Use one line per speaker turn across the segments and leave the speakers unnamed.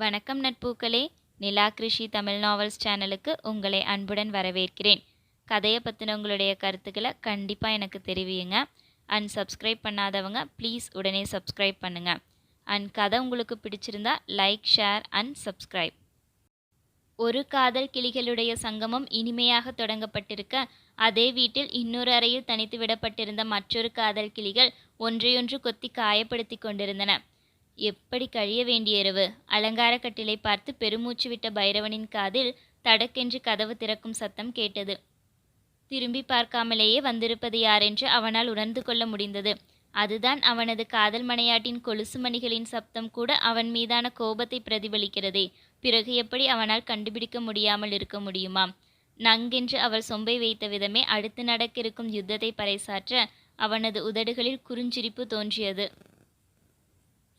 வணக்கம் நட்பூக்களே. நிலா கிருஷி தமிழ் நாவல்ஸ் சேனலுக்கு உங்களை அன்புடன் வரவேற்கிறேன். கதையை பற்றின உங்களுடைய கருத்துக்களை கண்டிப்பாக எனக்கு தெரிவியுங்க. அண்ட் சப்ஸ்கிரைப் பண்ணாதவங்க ப்ளீஸ் உடனே சப்ஸ்கிரைப் பண்ணுங்கள் அண்ட் கதை உங்களுக்கு பிடிச்சிருந்தா லைக் ஷேர் அண்ட் சப்ஸ்கிரைப் ஒரு காதல் கிளிகளுடைய சங்கமம் இனிமையாக தொடங்கப்பட்டிருக்க அதே வீட்டில் இன்னொரு அறையில் தனித்து விடப்பட்டிருந்த மற்றொரு காதல் கிளிகள் ஒன்றையொன்று கொத்தி காயப்படுத்தி கொண்டிருந்தன. எப்படி கழிய வேண்டிய இரவு அலங்கார கட்டிலை பார்த்து பெருமூச்சு விட்ட பைரவனின் காதில் தடக்கென்று கதவு திறக்கும் சத்தம் கேட்டது. திரும்பி பார்க்காமலேயே வந்திருப்பது யாரென்று அவனால் உணர்ந்து கொள்ள முடிந்தது. அதுதான் அவனது காதல் மனையாட்டின் கொலுசு மணிகளின் சப்தம் கூட அவன் மீதான கோபத்தை பிரதிபலிக்கிறதே. பிறகு எப்படி அவனால் கண்டுபிடிக்க முடியாமல் இருக்க முடியுமா? நங்கென்று அவள் சொம்பை வைத்த விதமே அடுத்து நடக்கிருக்கும் யுத்தத்தை பறைசாற்ற அவனது உதடுகளில் குறுஞ்சிரிப்பு தோன்றியது.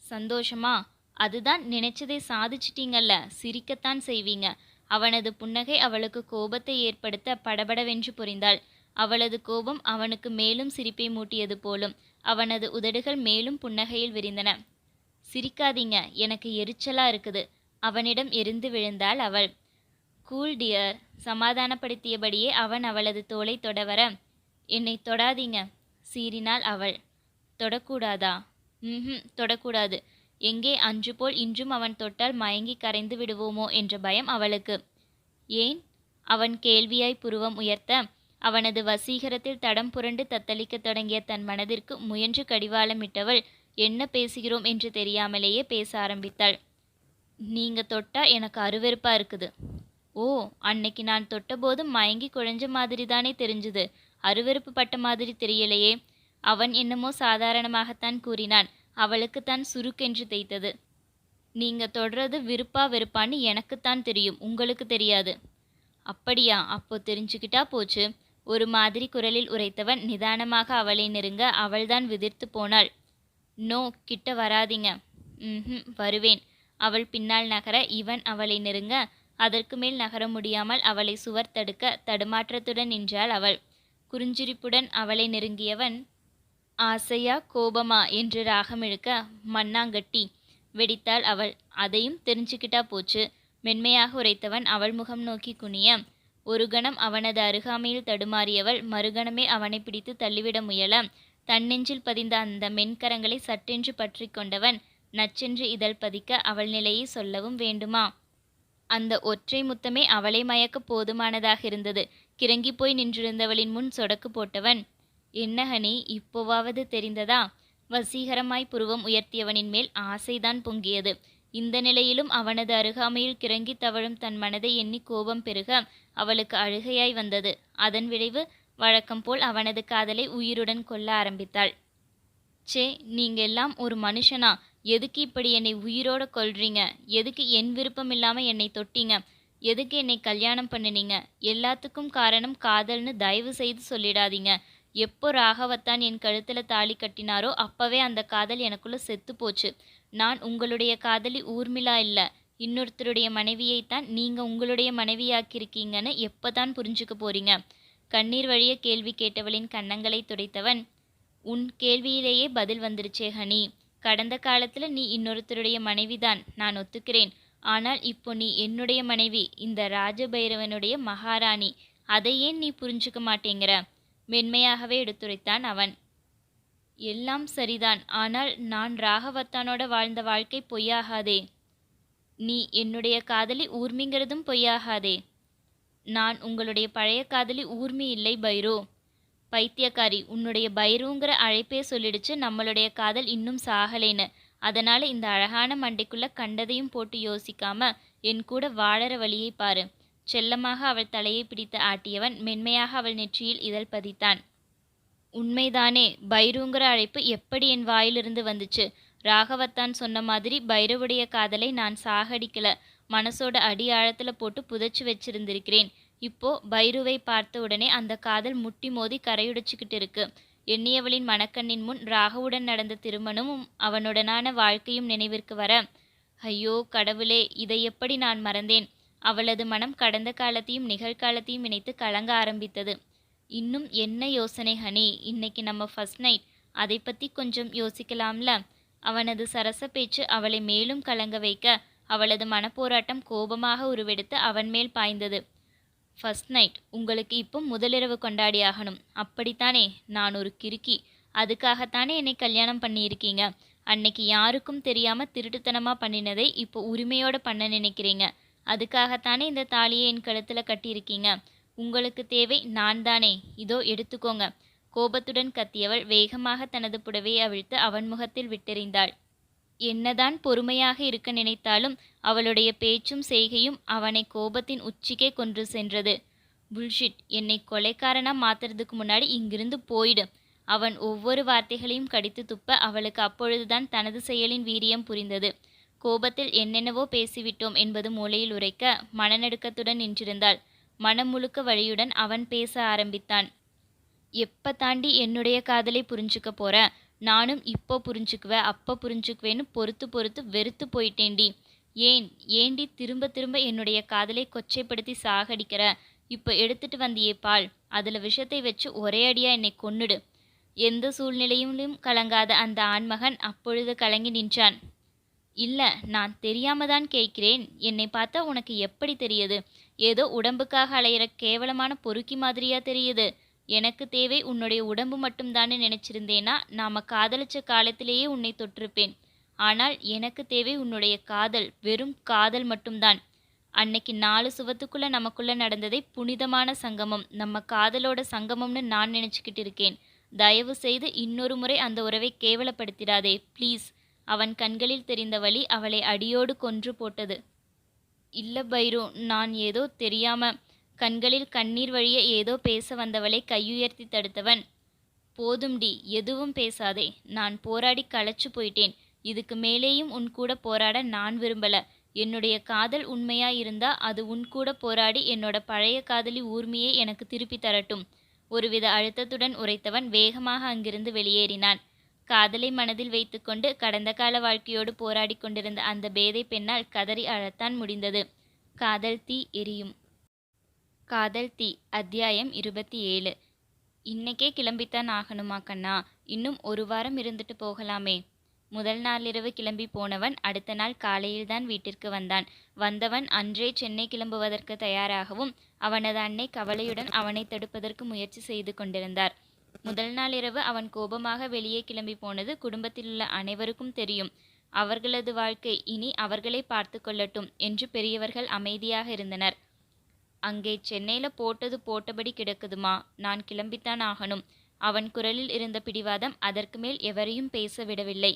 சந்தோஷமா? அதுதான் நினைச்சதை சாதிச்சிட்டீங்கல்ல சிரிக்கத்தான் செய்வீங்க. அவனது புன்னகை அவளுக்கு கோபத்தை ஏற்படுத்த படபடவென்று புரிந்தாள். அவளது கோபம் அவனுக்கு மேலும் சிரிப்பை மூட்டியது போலும் அவனது உதடுகள் மேலும் புன்னகையில் விரிந்தன. சிரிக்காதீங்க எனக்கு எரிச்சலா இருக்குது. அவனிடம் எரிந்து விழுந்தாள் அவள். கூல் டியர் சமாதானப்படுத்தியபடியே அவன் அவளது தோலை தொடவர என்னை தொடாதீங்க சீறினாள் அவள். தொடக்கூடாதா? ம் தொடக்கூடாது. எங்கே அன்று போல் இன்றும் அவன் தொட்டால் மயங்கி கரைந்து விடுவோமோ என்ற பயம் அவளுக்கு. ஏன்? அவன் கேள்வியாய் புருவம் உயர்த்த அவனது வசீகரத்தில் தடம் புரண்டு தத்தளிக்கத் தொடங்கிய தன் மனதிற்கு முயன்று கடிவாளமிட்டவள் என்ன பேசுகிறோம் என்று தெரியாமலேயே பேச ஆரம்பித்தாள். நீங்க தொட்டா எனக்கு அருவெறுப்பா இருக்குது. ஓ அன்னைக்கு நான் தொட்டபோது மயங்கி குழஞ்ச மாதிரி தானே தெரிஞ்சுது. அருவெருப்பு பட்ட மாதிரி தெரியலையே. அவன் என்னமோ சாதாரணமாகத்தான் கூறினான். அவளுக்கு தான் சுருக்கென்று தைத்தது. நீங்க தொடர்றது விருப்பா வெறுப்பான்னு எனக்குத்தான் தெரியும். உங்களுக்கு தெரியாது. அப்படியா? அப்போ தெரிஞ்சுக்கிட்டா போச்சு. ஒரு மாதிரி குரலில் உரைத்தவன் நிதானமாக அவளை நெருங்க அவள்தான் விதிர்த்து போனாள். நோ கிட்ட வராதீங்க. ம் வருவேன். அவள் பின்னால் நகர இவன் அவளை நெருங்க அதற்கு மேல் நகர முடியாமல் அவளை சுவர் தடுக்க தடுமாற்றத்துடன் நின்றாள் அவள். குறிஞ்சிரிப்புடன் அவளை நெருங்கியவன் ஆசையா கோபமா என்று ராகம் இழுக்க மண்ணாங்கட்டி வெடித்தாள் அவள். அதையும் தெரிஞ்சுக்கிட்டா போச்சு. மென்மையாக உரைத்தவன் அவள் முகம் நோக்கி குனிய. ஒரு கணம் அவனது அருகாமையில் தடுமாறியவள் மறுகணமே அவனை பிடித்து தள்ளிவிட முயல. தன்னெஞ்சில் பதிந்த அந்த மென்கரங்களை சட்டென்று பற்றி கொண்டவன் நச்சென்று இதழ் பதிக்க அவள் நிலையை சொல்லவும் வேண்டுமா? அந்த ஒற்றை முத்தமே அவளை மயக்க போதுமானதாக இருந்தது. கிறங்கி போய் நின்றிருந்தவளின் முன் சொடக்கு போட்டவன் என்னஹனே இப்போவாவது தெரிந்ததா? வசீகரமாய் புருவம் உயர்த்தியவனின் மேல் ஆசைதான் பொங்கியது. இந்த நிலையிலும் அவனது அருகாமையில் கிறங்கி தவழும் தன் மனதை எண்ணி கோபம் பெருக அவளுக்கு அழுகையாய் வந்தது. அதன் விளைவு வழக்கம் போல் அவனது காதலை உயிருடன் கொல்ல ஆரம்பித்தாள். சே நீங்க எல்லாம் ஒரு மனுஷனா? எதுக்கு இப்படி என்னை உயிரோட கொல்றீங்க? எதுக்கு என் விருப்பம் இல்லாம என்னை தொட்டீங்க? எதுக்கு என்னை கல்யாணம் பண்ணினீங்க? எல்லாத்துக்கும் காரணம் காதல்னு தயவு செய்து சொல்லிடாதீங்க. எப்போ ராகவத்தான் என் கழுத்தில் தாலி கட்டினாரோ அப்பவே அந்த காதல் எனக்குள்ள செத்து போச்சு. நான் உங்களுடைய காதலி ஊர்மிளா இல்லை. இன்னொருத்தருடைய மனைவியைத்தான் நீங்கள் உங்களுடைய மனைவியாக்கியிருக்கீங்கன்னு எப்போ தான் புரிஞ்சுக்க போறீங்க? கண்ணீர் வழிய கேள்வி கேட்டவளின் கன்னங்களை துடைத்தவன் உன் கேள்வியிலேயே பதில் வந்துருச்சே ஹனி. கடந்த காலத்தில் நீ இன்னொருத்தருடைய மனைவிதான் நான் ஒத்துக்கிறேன். ஆனால் இப்போ நீ என்னுடைய மனைவி இந்த ராஜபைரவனுடைய மகாராணி. அதை ஏன் நீ புரிஞ்சுக்க மாட்டேங்கிற? மென்மையாகவே எடுத்துரைத்தான் அவன். எல்லாம் சரிதான். ஆனால் நான் ராகவத்தானோட வாழ்ந்த வாழ்க்கை பொய்யாகாதே. நீ என்னுடைய காதலி ஊர்மிங்கிறதும் பொய்யாகாதே. நான் உங்களுடைய பழைய காதலி ஊர்மி இல்லை பைரோ. பைத்தியக்காரி உன்னுடைய பைரோங்கிற அழைப்பே சொல்லிடுச்சு நம்மளுடைய காதல் இன்னும் சாகலைன்னு. அதனால இந்த அழகான மண்டைக்குள்ள கண்டதையும் போட்டு யோசிக்காம என் கூட வாழற வழியை பாரு. செல்லமாக அவள் தலையை பிடித்து ஆட்டியவன் மென்மையாக அவள் நெற்றியில் இதழ் பதித்தான். உண்மைதானே பைருங்கிற அழைப்பு எப்படி என் வாயிலிருந்து வந்துச்சு? ராகவத்தான் சொன்ன மாதிரி பைரவுடைய காதலை நான் சாகடிக்கல. மனசோட அடி ஆழத்தில் போட்டு புதைச்சு வச்சிருந்திருக்கிறேன். இப்போ பைருவை பார்த்த உடனே அந்த காதல் முட்டி மோதி கரையுடைச்சிக்கிட்டு இருக்கு. எண்ணியவளின் மணக்கண்ணின் முன் ராகவுடன் நடந்த திருமணமும் அவனுடனான வாழ்க்கையும் நினைவிற்கு வர. ஐயோ கடவுளே இதை எப்படி நான் மறந்தேன்? அவளது மனம் கடந்த காலத்தையும் நிகழ்காலத்தையும் இணைத்து கலங்க ஆரம்பித்தது. இன்னும் என்ன யோசனை ஹனி? இன்னைக்கு நம்ம ஃபர்ஸ்ட் நைட் அதை பற்றி கொஞ்சம் யோசிக்கலாம்ல? அவனது சரச பேச்சு அவளை மேலும் கலங்க வைக்க அவளது மனப்போராட்டம் கோபமாக உருவெடுத்து அவன் மேல் பாய்ந்தது. ஃபர்ஸ்ட் நைட் உங்களுக்கு இப்போ முதலிரவு கொண்டாடியாகணும். அப்படித்தானே? நான் ஒரு கிறுக்கி. அதுக்காகத்தானே என்னை கல்யாணம் பண்ணியிருக்கீங்க? அன்னைக்கு யாருக்கும் தெரியாமல் திருட்டுத்தனமாக பண்ணினதை இப்போ உரிமையோடு பண்ண நினைக்கிறீங்க? அதுக்காகத்தானே இந்த தாலியை என் கழுத்துல கட்டியிருக்கீங்க. உங்களுக்கு தேவை நான் தானே இதோ எடுத்துக்கோங்க. கோபத்துடன் கத்தியவள் வேகமாக தனது புடவையை அவிழ்த்து அவன் முகத்தில் விட்டெறிந்தாள். என்னதான் பொறுமையாக இருக்க நினைத்தாலும் அவளுடைய பேச்சும் செய்கையும் அவனை கோபத்தின் உச்சிக்கே கொன்று சென்றது. புல்ஷிட் என்னை கொலைக்காரனா மாத்துறதுக்கு முன்னாடி இங்கிருந்து போயிடு. அவன் ஒவ்வொரு வார்த்தைகளையும் கடித்து துப்ப அவளுக்கு அப்பொழுதுதான் தனது செயலின் வீரியம் புரிந்தது. கோபத்தில் என்னென்னவோ பேசிவிட்டோம் என்பது மூளையில் உரைக்க மனநடுக்கத்துடன் நின்றிருந்தாள். மனம் முழுக்க வழியுடன் அவன் பேச ஆரம்பித்தான். எப்ப தாண்டி என்னுடைய காதலை புரிஞ்சுக்க போற? நானும் இப்போ புரிஞ்சுக்குவேன் அப்போ புரிஞ்சுக்குவேன்னு பொறுத்து பொறுத்து வெறுத்து போயிட்டேன்டி. ஏன் ஏண்டி திரும்ப திரும்ப என்னுடைய காதலை கொச்சைப்படுத்தி சாகடிக்கிற? இப்போ எடுத்துட்டு வந்தியே பால். அதில் விஷத்தை வச்சு ஒரே அடியாக என்னை கொன்னுடு. எந்த சூழ்நிலையிலும் கலங்காத அந்த ஆண்மகன் அப்பொழுது கலங்கி நின்றான். இல்லை நான் தெரியாம தான் கேட்கிறேன். என்னை பார்த்தா உனக்கு எப்படி தெரியுது? ஏதோ உடம்புக்காக அலையிற கேவலமான பொறுக்கி மாதிரியா தெரியுது. எனக்கு தேவை உன்னுடைய உடம்பு மட்டும்தான்னு நினைச்சிருந்தேனா நாம காதலிச்ச காலத்திலேயே உன்னை தொட்டிருப்பேன் ஆனால் எனக்கு தேவை உன்னுடைய காதல் வெறும் காதல் மட்டும்தான். அன்னைக்கு நாலு சுவத்துக்குள்ள நமக்குள்ள நடந்ததை புனிதமான சங்கமம். நம்ம காதலோட சங்கமம்னு நான் நினைச்சுக்கிட்டு இருக்கேன். தயவு செய்து இன்னொரு முறை அந்த உறவை கேவலப்படுத்திடாதே ப்ளீஸ். அவன் கண்களில் தெரிந்த வழி அவளை அடியோடு கொன்று போட்டது. இல்ல பைரு நான் ஏதோ தெரியாம கண்களில் கண்ணீர் வழிய ஏதோ பேச வந்தவளை கையுயர்த்தி தடுத்தவன். போதும்டி எதுவும் பேசாதே. நான் போராடி களைச்சு போயிட்டேன். இதுக்கு மேலேயும் உன் கூட போராட நான் விரும்பல. என்னுடைய காதல் உண்மையா இருந்தா அது உன் கூட போராடி என்னோட பழைய காதலி ஊர்மியை எனக்கு திருப்பி தரட்டும். ஒருவித அழுத்தத்துடன் உரைத்தவன் வேகமாக அங்கிருந்து வெளியேறினான். காதலை மனதில் வைத்துக்கொண்டு கடந்த கால வாழ்க்கையோடு போராடி கொண்டிருந்த அந்த பேதை பெண்ணால் கதறி அழத்தான் முடிந்தது. காதல் தீ எரியும். காதல் தீ அத்தியாயம் இருபத்தி ஏழு. இன்னைக்கே கிளம்பித்தான் ஆகணுமா கண்ணா? இன்னும் ஒரு வாரம் இருந்துட்டு போகலாமே. முதல் நாளிரவு கிளம்பி போனவன் அடுத்த நாள் காலையில்தான் வீட்டிற்கு வந்தான். வந்தவன் அன்றே சென்னை கிளம்புவதற்கு தயாராகவும் அவனது அன்னை கவலையுடன் அவனை தடுப்பதற்கு முயற்சி செய்து கொண்டிருந்தார். முதல் நாள் இரவு அவன் கோபமாக வெளியே கிளம்பி போனது குடும்பத்திலுள்ள அனைவருக்கும் தெரியும். அவர்களது வாழ்க்கை இனி அவர்களே பார்த்து கொள்ளட்டும் என்று பெரியவர்கள் அமைதியாக இருந்தனர். அங்கே சென்னையில போட்டது போட்டபடி கிடக்குதுமா? நான் கிளம்பித்தான் ஆகணும். அவன் குரலில் இருந்த பிடிவாதம் அதற்கு மேல் எவரையும் பேச விடவில்லை.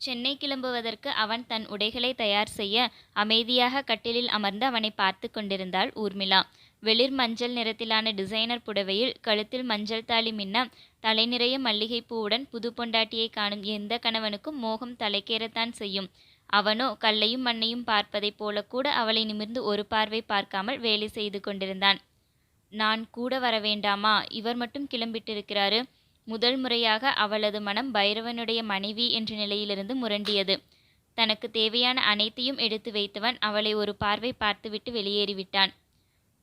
சென்னை கிளம்புவதற்கு அவன் தன் உடைகளை தயார் செய்ய அமைதியாக கட்டிலில் அமர்ந்து அவனை பார்த்து கொண்டிருந்தாள் ஊர்மிளா. வெளிர் மஞ்சள் நிறத்திலான டிசைனர் புடவையில் கழுத்தில் மஞ்சள் தாலி மின்னம் தலை நிறைய மல்லிகைப்பூவுடன் புது பொண்டாட்டியை காணும் எந்த கணவனுக்கும் மோகம் தலைக்கேறத்தான் செய்யும். அவனோ கல்லையும் மண்ணையும் பார்ப்பதைப் போல கூட அவளை நிமிர்ந்து ஒரு பார்வை பார்க்காமல் வேலை செய்து கொண்டிருந்தான். நான் கூட வர வேண்டாமா? இவர் மட்டும் கிளம்பிட்டிருக்கிறாரு. முதல் முறையாக அவளது மனம் பைரவனுடைய மனைவி என்ற நிலையிலிருந்து முரண்டியது. தனக்கு தேவையான அனைத்தையும் எடுத்து வைத்தவன் அவளை ஒரு பார்வை பார்த்துவிட்டு வெளியேறிவிட்டான்.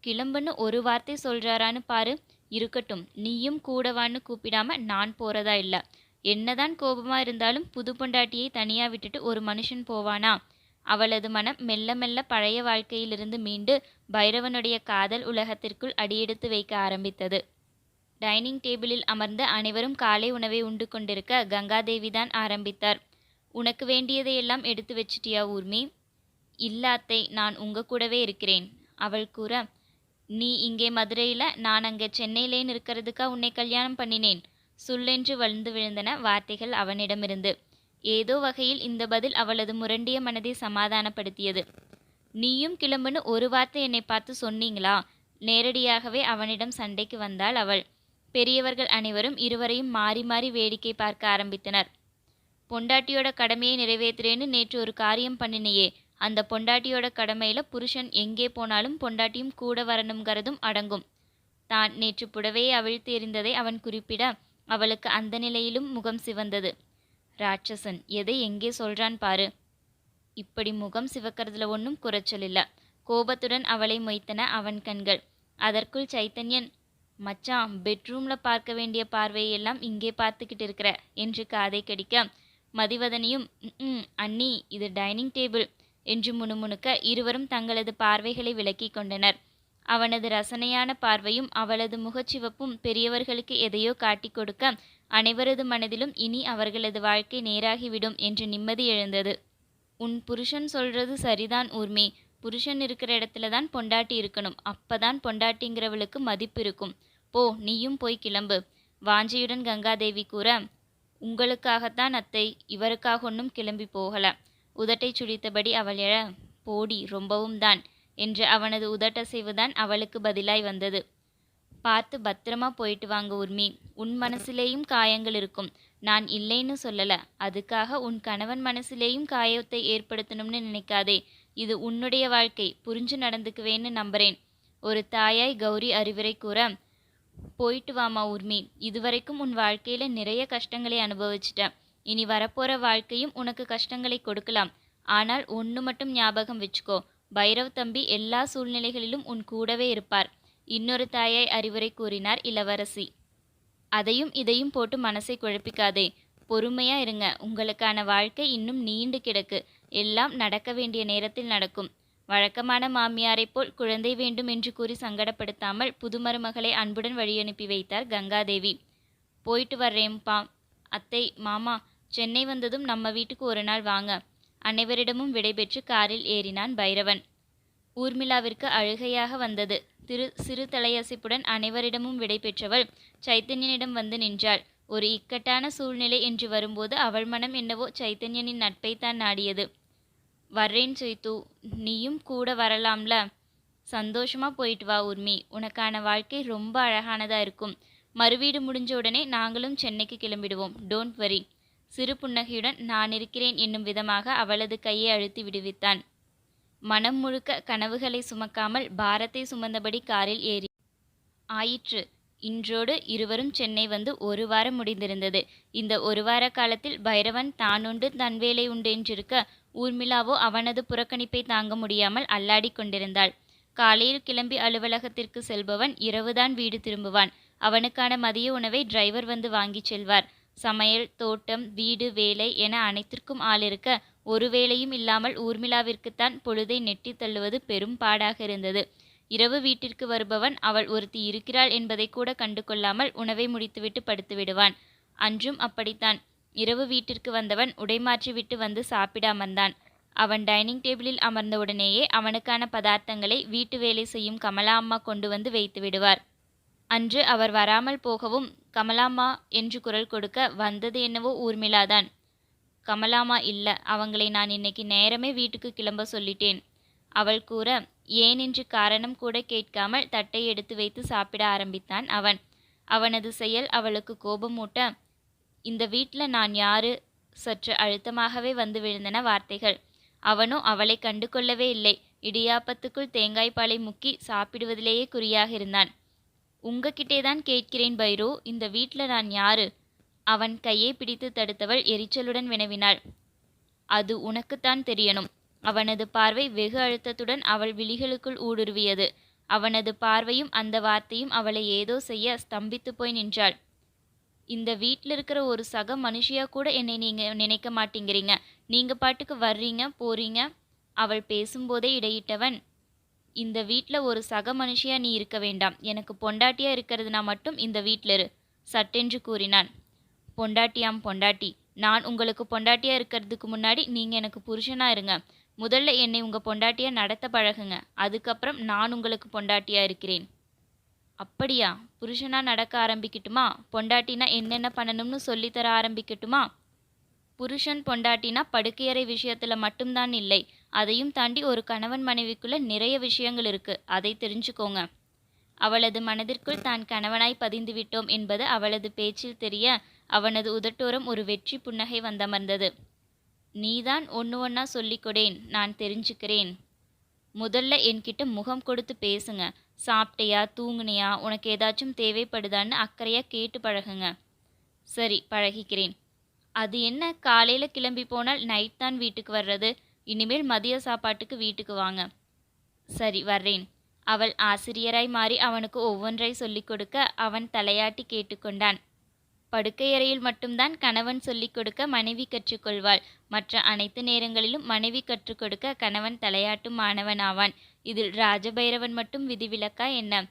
கிளம்புன்னு ஒரு வார்த்தை சொல்கிறாரான்னு பாரு. இருக்கட்டும் நீயும் கூடவான்னு கூப்பிடாம நான் போகிறதா இல்லை. என்னதான் கோபமாக இருந்தாலும் புது பொண்டாட்டியை தனியாக விட்டுட்டு ஒரு மனுஷன் போவானா? அவளது மனம் மெல்ல மெல்ல பழைய வாழ்க்கையிலிருந்து மீண்டு பைரவனுடைய காதல் உலகத்திற்குள் அடியெடுத்து வைக்க ஆரம்பித்தது. டைனிங் டேபிளில் அமர்ந்த அனைவரும் காலை உணவை உண்டு கொண்டிருக்க கங்காதேவி தான் ஆரம்பித்தார். உனக்கு வேண்டியதையெல்லாம் எடுத்து வச்சிட்டியா ஊர்மி? இல்லாத்தை நான் உங்க கூடவே இருக்கிறேன் அவள் கூற நீ இங்கே மதுரையில் நான் அங்கே சென்னையிலேன்னு இருக்கிறதுக்கா உன்னை கல்யாணம் பண்ணினேன். சுல்லென்று வளர்ந்து விழுந்தன வார்த்தைகள் அவனிடமிருந்து. ஏதோ வகையில் இந்த பதில் அவளது முரண்டிய மனதை சமாதானப்படுத்தியது. நீயும் கிளம்புன்னு ஒரு வார்த்தை என்னை பார்த்து சொன்னீங்களா? நேரடியாகவே அவனிடம் சண்டைக்கு வந்தாள் அவள். பெரியவர்கள் அனைவரும் இருவரையும் மாறி மாறி வேடிக்கை பார்க்க ஆரம்பித்தனர். பொண்டாட்டியோட கடமையை நிறைவேற்றுறேன்னு நேற்று ஒரு காரியம் பண்ணினையே. அந்த பொண்டாட்டியோட கடமையில் புருஷன் எங்கே போனாலும் பொண்டாட்டியும் கூட வரணுங்கிறதும் அடங்கும். தான் நேற்று புடவையை அவிழ்த்து எறிந்ததை அவன் குறிப்பிட அவளுக்கு அந்த நிலையிலும் முகம் சிவந்தது. ராட்சசன் எதை எங்கே சொல்றான் பாரு. இப்படி முகம் சிவக்கிறதுல ஒன்றும் குறைச்சல் இல்ல. கோபத்துடன் அவளை மொய்த்தன அவன் கண்கள். அதற்குள் சைத்தன்யன் மச்சான் பெட்ரூம்ல பார்க்க வேண்டிய பார்வையெல்லாம் இங்கே பார்த்துக்கிட்டு இருக்கிற? என்று காதை கடிக்க மதிவதனியும் ம் அண்ணி இது டைனிங் டேபிள். என்று முணுமுணுக்க இருவரும் தங்களது பார்வைகளை விலக்கிக் கொண்டனர். அவனது ரசனையான பார்வையும் அவளது முகச்சிவப்பும் பெரியவர்களுக்கு எதையோ காட்டிக் கொடுக்க அனைவரது மனதிலும் இனி அவர்களது வாழ்க்கை நேராகிவிடும் என்று நிம்மதி எழுந்தது. உன் புருஷன் சொல்றது சரிதான் ஊர்மி. புருஷன் இருக்கிற இடத்துல தான் பொண்டாட்டி இருக்கணும். அப்பதான் பொண்டாட்டிங்கிறவளுக்கு மதிப்பு இருக்கும். போ நீயும் போய் கிளம்பு வாஞ்சியுடன் கங்காதேவி கூற உங்களுக்காகத்தான் அத்தை. இவருக்காக ஒன்றும் கிளம்பி போகல. உதட்டை சுழித்தபடி அவள் எழ போடி ரொம்பவும் தான் என்று அவனது உதட்டசைவுதான் அவளுக்கு பதிலாய் வந்தது. பார்த்து பத்திரமா போயிட்டு வாங்க உர்மி. உன் மனசுலேயும் காயங்கள் இருக்கும். நான் இல்லைன்னு சொல்லல. அதுக்காக உன் கணவன் மனசுலேயும் காயத்தை ஏற்படுத்தணும்னு நினைக்காதே. இது உன்னுடைய வாழ்க்கை. புரிஞ்சு நடந்துக்குவேன்னு நம்புறேன். ஒரு தாயாய் கௌரி அறிவுரை கூற போயிட்டு வாமா உர்மி. இதுவரைக்கும் உன் வாழ்க்கையில நிறைய கஷ்டங்களை அனுபவிச்சிட்டேன். இனி வரப்போற வாழ்க்கையும் உனக்கு கஷ்டங்களை கொடுக்கலாம். ஆனால் ஒன்று மட்டும் ஞாபகம் வச்சுக்கோ. பைரவ் தம்பி எல்லா சூழ்நிலைகளிலும் உன் கூடவே இருப்பார். இன்னொரு தாயாய் அறிவுரை கூறினார் இளவரசி. அதையும் இதையும் போட்டு மனசை குழப்பிக்காதே. பொறுமையா இருங்க. உங்களுக்கான வாழ்க்கை இன்னும் நீண்டு கிடக்கு. எல்லாம் நடக்க வேண்டிய நேரத்தில் நடக்கும். வழக்கமான மாமியாரைப் போல் குழந்தை வேண்டும் என்று கூறி சங்கடப்படுத்தாமல் புதுமருமகளை அன்புடன் வழியனுப்பி வைத்தார் கங்காதேவி. போயிட்டு வர்றேன்ப்பா. அத்தை மாமா சென்னை வந்ததும் நம்ம வீட்டுக்கு ஒரு நாள் வாங்க. அனைவரிடமும் விடைபெற்று காரில் ஏறினான் பைரவன். ஊர்மிளாவிற்கு அழுகையாக வந்தது. திரு சிறு தலையசைப்புடன் அனைவரிடமும் விடைபெற்றவள் சைத்தன்யனிடம் வந்து நின்றாள். ஒரு இக்கட்டான சூழ்நிலை என்று வரும்போது அவள் மனம் என்னவோ சைத்தன்யனின் நட்பைத்தான் நாடியது. வர்றேன் சைத்து நீயும் கூட வரலாம்ல. சந்தோஷமா போயிட்டு வா உர்மி உனக்கான வாழ்க்கை ரொம்ப அழகானதா இருக்கும். மறுவீடு முடிஞ்ச உடனே நாங்களும் சென்னைக்கு கிளம்பிடுவோம். Don't worry. சிறு புன்னகையுடன் நான் இருக்கிறேன் என்னும் விதமாக அவளது கையை அழுத்தி விடுவித்தான். மனம் முழுக்க கனவுகளை சுமக்காமல் பாரத்தை சுமந்தபடி காரில் ஏறி ஆயிற்று இன்றோடு இருவரும் சென்னை வந்து ஒரு வாரம் முடிந்திருந்தது. இந்த ஒரு வார காலத்தில் பைரவன் தானுண்டு தன் வேலை உண்டு என்றிருக்க ஊர்மிளாவோ அவனது புறக்கணிப்பை தாங்க முடியாமல் அல்லாடி கொண்டிருந்தாள். காலையில் கிளம்பி அலுவலகத்திற்கு செல்பவன் இரவுதான் வீடு திரும்புவான். அவனுக்கான மதிய உணவை டிரைவர் வந்து வாங்கிச் செல்வார். சமையல் தோட்டம் வீடு வேலை என அனைத்திற்கும் ஆள் இருக்க ஒரு வேலையும் இல்லாமல் ஊர்மிளாவிற்குத்தான் பொழுதை நெட்டி தள்ளுவது பெரும் பாடாக இருந்தது. இரவு வீட்டிற்கு வருபவன் அவள் ஒருத்தி இருக்கிறாள் என்பதை கூட கண்டு கொள்ளாமல் உணவை முடித்துவிட்டு படுத்து விடுவான். அன்றும் அப்படித்தான். இரவு வீட்டிற்கு வந்தவன் உடைமாற்றிவிட்டு வந்து சாப்பிடாமந்தான் அவன் டைனிங் டேபிளில் அமர்ந்தவுடனேயே அவனுக்கான பதார்த்தங்களை வீட்டு வேலை செய்யும் கமலா அம்மா கொண்டு வந்து வைத்து விடுவார். அன்று அவர் வராமல் போகவும் கமலாமா என்று குரல் கொடுக்க வந்தது என்னவோ ஊர்மிளாதான். கமலாமா இல்ல அவங்களை நான் இன்னைக்கு நேரமே வீட்டுக்கு கிளம்ப சொல்லிட்டேன். அவள் கூற ஏன் என்று காரணம் கூட கேட்காமல் தட்டை எடுத்து வைத்து சாப்பிட ஆரம்பித்தான் அவன். அவனது செயல் அவளுக்கு கோபமூட்ட இந்த வீட்டில் நான் யாரு? சற்று அழுத்தமாகவே வந்து விழுந்தன வார்த்தைகள். அவனோ அவளை கண்டு கொள்ளவே இல்லை. இடியாப்பத்துக்குள் தேங்காய் பாலை முக்கி சாப்பிடுவதிலேயே குறியாக இருந்தான். உங்ககிட்டே தான் கேட்கிறேன் பைரோ இந்த வீட்டில் நான் யாரு? அவன் கையை பிடித்து தடுத்தவள் எரிச்சலுடன் வினவினாள். அது உனக்குத்தான் தெரியணும். அவனது பார்வை வெகு அழுத்தத்துடன் அவள் விழிகளுக்குள் ஊடுருவியது. அவனது பார்வையும் அந்த வார்த்தையும் அவளை ஏதோ செய்ய ஸ்தம்பித்து போய் நின்றாள். இந்த வீட்டில் இருக்கிற ஒரு சக மனுஷியா கூட என்னை நீங்க நினைக்க மாட்டேங்கிறீங்க. நீங்க பாட்டுக்கு வர்றீங்க போறீங்க? அவள் பேசும்போதே இடையிட்டவன் இந்த வீட்டில் ஒரு சக மனுஷியாக நீ இருக்க வேண்டாம். எனக்கு பொண்டாட்டியாக இருக்கிறதுனா மட்டும் இந்த வீட்டில் இரு. சட்டென்று கூறினான். பொண்டாட்டியாம் பொண்டாட்டி. நான் உங்களுக்கு பொண்டாட்டியாக இருக்கிறதுக்கு முன்னாடி நீங்கள் எனக்கு புருஷனாக இருங்க. முதல்ல என்னை உங்கள் பொண்டாட்டியாக நடத்த பழகுங்க. அதுக்கப்புறம் நான் உங்களுக்கு பொண்டாட்டியாக இருக்கிறேன். அப்படியா? புருஷனாக நடக்க ஆரம்பிக்கட்டுமா? பொண்டாட்டினா என்னென்ன பண்ணணும்னு சொல்லித்தர ஆரம்பிக்கட்டுமா? புருஷன் பொண்டாட்டினா படுக்கையறை விஷயத்துல மட்டும்தான் இல்லை. அதையும் தாண்டி ஒரு கணவன் மனைவிக்குள்ள நிறைய விஷயங்கள் இருக்கு. அதை தெரிஞ்சுக்கோங்க. அவளது மனதிற்குள் தான் கணவனாய் பதிந்து விட்டோம் என்பது அவளது பேச்சில் தெரிய அவனது உதட்டோரம் ஒரு வெற்றி புன்னகை வந்தமர்ந்தது. நீதான் ஒன்று ஒன்றா சொல்லிக்கொடேன் நான் தெரிஞ்சுக்கிறேன். முதல்ல என்கிட்ட முகம் கொடுத்து பேசுங்க. சாப்பிட்டியா? தூங்குனியா? உனக்கு ஏதாச்சும் தேவைப்படுதான்னு அக்கறையாக கேட்டு பழகுங்க. சரி பழகிக்கிறேன். அது என்ன? காலையில் கிளம்பி போனால் நைட் தான் வீட்டுக்கு வர்றது. இனிமேல் மதிய சாப்பாட்டுக்கு வீட்டுக்கு வாங்க. சரி வர்றேன். அவள் ஆசிரியராய் மாறி அவனுக்கு ஒவ்வொன்றை சொல்லிக் கொடுக்க அவன் தலையாட்டி கேட்டுக்கொண்டான். படுக்கையறையில் மட்டும்தான் கணவன் சொல்லிக் கொடுக்க மனைவி கற்றுக்கொள்வாள். மற்ற அனைத்து நேரங்களிலும் மனைவி கற்றுக் கொடுக்க கணவன் தலையாட்டும் மாணவன் ஆவான் இதில் ராஜபைரவன் மட்டும் விதிவிலக்கா என்ன?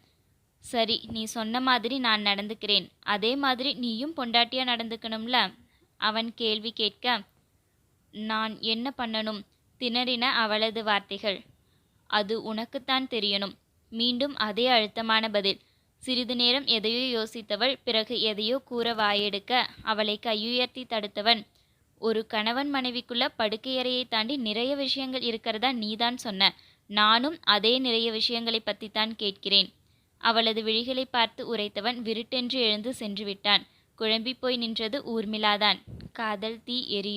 சரி நீ சொன்ன மாதிரி நான் நடந்துக்கிறேன். அதே மாதிரி நீயும் பொண்டாட்டியா நடந்துக்கணும்ல? அவன் கேள்வி கேட்க நான் என்ன பண்ணணும்? திணறின அவளது வார்த்தைகள். அது உனக்குத்தான் தெரியணும். மீண்டும் அதே அழுத்தமான பதில். சிறிது நேரம் எதையோ யோசித்தவள் பிறகு எதையோ கூற வாயெடுக்க அவளை கையுயர்த்தி தடுத்தவன் ஒரு கணவன் மனைவிக்குள்ள படுக்கையறையை தாண்டி நிறைய விஷயங்கள் இருக்கிறதா நீதான் சொன்ன. நானும் அதே நிறைய விஷயங்களை பற்றித்தான் கேட்கிறேன். அவளது விழிகளை பார்த்து உரைத்தவன் விருட்டென்று எழுந்து சென்று விட்டான் குழம்பி போய் நின்றது ஊர்மிளாதான் காதல் தீ எரியும்.